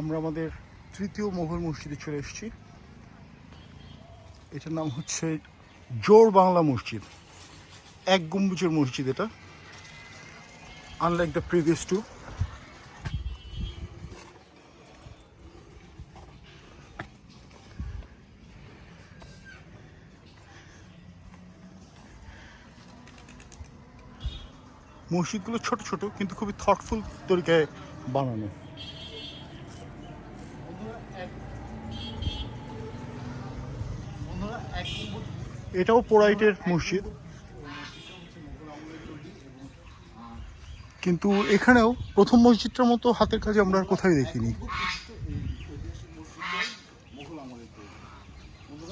আমরা আমাদের তৃতীয় মোগল মসজিদে চলে এসেছি। এটার নাম হচ্ছে জোর বাংলা মসজিদ। এক গম্বুজের মসজিদ এটা। আনলাইক দ্য প্রিভিয়াস টু মসজিদগুলো ছোট ছোট, কিন্তু খুবই থটফুল তরিকায় বানানো। এটাও পোড়াইটের মসজিদ। কিন্তু এখানেও প্রথম মসজিদটার মতো হাতের কাজে আমরা আর কোথায় দেখিনি। মোগল